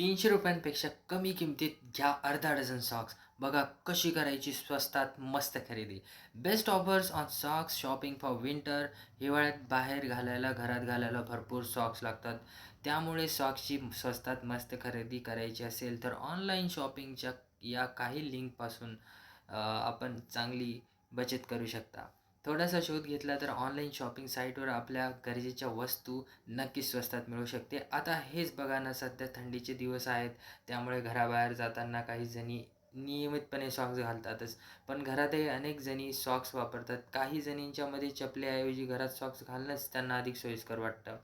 तीनशे रुपयांपेक्षा कमी किमतीत घ्या अर्धा डझन सॉक्स बघा कशी करायची स्वस्तात मस्त खरेदी. Best offers on socks shopping for winter हिवाळ्यात बाहेर घालायला घरात घालायला भरपूर सॉक्स लागतात. त्यामुळे सॉक्सची स्वस्तात मस्त खरेदी करायची असेल तर ऑनलाईन शॉपिंगच्या या काही लिंकपासून आपण चांगली बचत करू शकता. थोडासा शोध घेतला तर ऑनलाईन शॉपिंग साईटवर आपल्या गरजेच्या वस्तू नक्कीच स्वस्तात मिळू शकते. आता हेच बघा ना सध्या थंडीचे दिवस आहेत. त्यामुळे घराबाहेर जाताना काही जणी नियमितपणे सॉक्स घालतातच. पण घरातही अनेक जणी सॉक्स वापरतात. काही जणींच्यामध्ये चपलेऐवजी घरात सॉक्स घालणंच त्यांना अधिक सोयीस्कर वाटतं.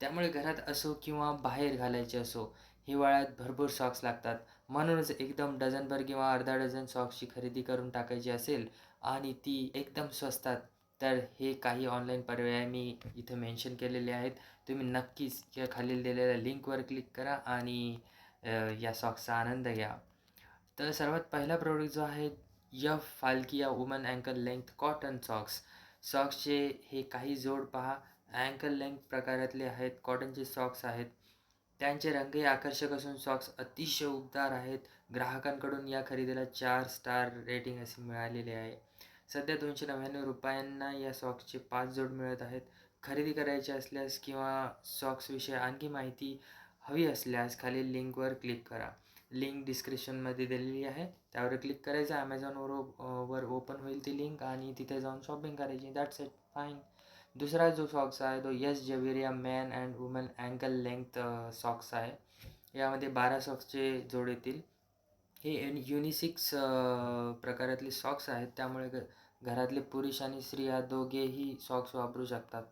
त्यामुळे घरात असो किंवा बाहेर घालायचे असो हिवाळ्यात भरपूर सॉक्स लागतात. म्हणूनच एकदम डझनभर किंवा अर्धा डझन सॉक्सची खरेदी करून टाकायची असेल आणि ती एकदम स्वस्तात तर हे काही ऑनलाईन पर्याय मी इथं मेन्शन केलेले आहेत. तुम्ही नक्कीच या खालील दिलेल्या लिंकवर क्लिक करा आणि या सॉक्सचा आनंद घ्या. तर सर्वात पहिला प्रोडक्ट जो आहे यफ फाल्किया woman ankle length cotton socks सॉक्सचे हे काही जोड पहा. अँकल लेंथ प्रकारातले आहेत कॉटनचे सॉक्स आहेत. त्यांचे रंगही आकर्षक असून सॉक्स अतिशय उबदार आहेत. ग्राहकांकडून या खरेदीला चार स्टार रेटिंग असे मिळालेले आहे. सध्या दोनशे नव्याण्णव रुपयांना या सॉक्सचे पाच जोड मिळत आहेत. खरेदी करायची असल्यास किंवा सॉक्सविषयी आणखी माहिती हवी असल्यास खालील लिंकवर क्लिक करा. लिंक डिस्क्रिप्शनमध्ये दिलेली आहे. त्यावर क्लिक करायचं. ॲमेझॉनवर वर ओपन होईल ती लिंक आणि तिथे जाऊन शॉपिंग करायची. दॅट्स इट फाईन दुसरा जो सॉक्स आहे तो यस Javeria man and woman ankle length socks आहे. यामध्ये बारा सॉक्सचे जोड येतील. हे एन युनिसिक्स प्रकारातले सॉक्स आहेत. त्यामुळे घ घरातले पुरुष आणि स्त्रिया दोघेही सॉक्स वापरू शकतात.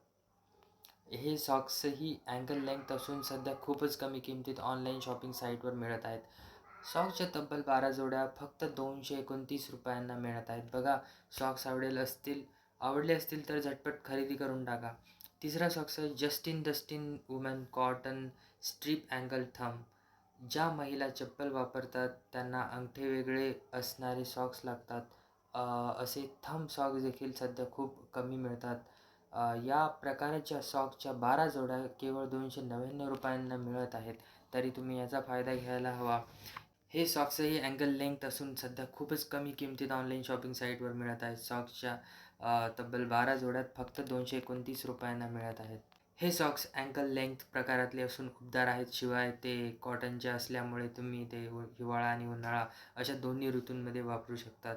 हे सॉक्सही अँकल लेंथ असून सध्या खूपच कमी किमतीत ऑनलाईन शॉपिंग साईटवर मिळत आहेत. सॉक्सच्या तब्बल बारा जोड्या फक्त दोनशे एकोणतीस रुपयांना मिळत आहेत. बघा सॉक्स आवडेल असतील आवडले असतील तर झटपट खरेदी करून टाका. तिसरा सॉक्स आहे Justin Dustin woman cotton stripe ankle thumb ज्या महिला चप्पल वापरतात त्यांना अंगठे वेगळे असणारे सॉक्स लागतात. असे थंब सॉक्स देखील सध्या खूप कमी मिळतात. या प्रकारच्या सॉक्सच्या बारा जोड्या केवळ दोनशे नव्याण्णव रुपयांना मिळत आहेत. तरी तुम्ही याचा फायदा घ्यायला हवा. हे सॉक्सही अँगल लेंथ असून सध्या खूपच कमी किमतीत ऑनलाईन शॉपिंग साईटवर मिळत आहेत. सॉक्सच्या तब्बल बारा जोड्यात फक्त दोनशे एकोणतीस रुपयांना मिळत आहेत. हे सॉक्स अँकल लेंथ प्रकारातले असून उबदार आहेत. शिवाय ते कॉटनचे असल्यामुळे तुम्ही ते हिवाळा आणि उन्हाळा अशा दोन्ही ऋतूंमध्ये वापरू शकतात.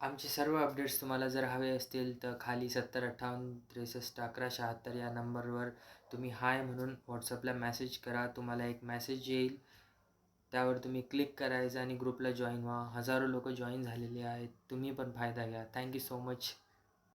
आमचे सर्व अपडेट्स तुम्हाला जर हवे असतील तर खाली सत्तर अठ्ठावन्न त्रेसष्ट अकरा शहात्तर या नंबरवर तुम्ही हाय म्हणून व्हॉट्सअपला मेसेज करा. तुम्हाला एक मेसेज येईल. त्यावर तुम्ही क्लिक करायचं आणि ग्रुपला जॉईन व्हा. हजारो लोक जॉईन झालेले आहेत. तुम्ही पण फायदा घ्या. Thank you so much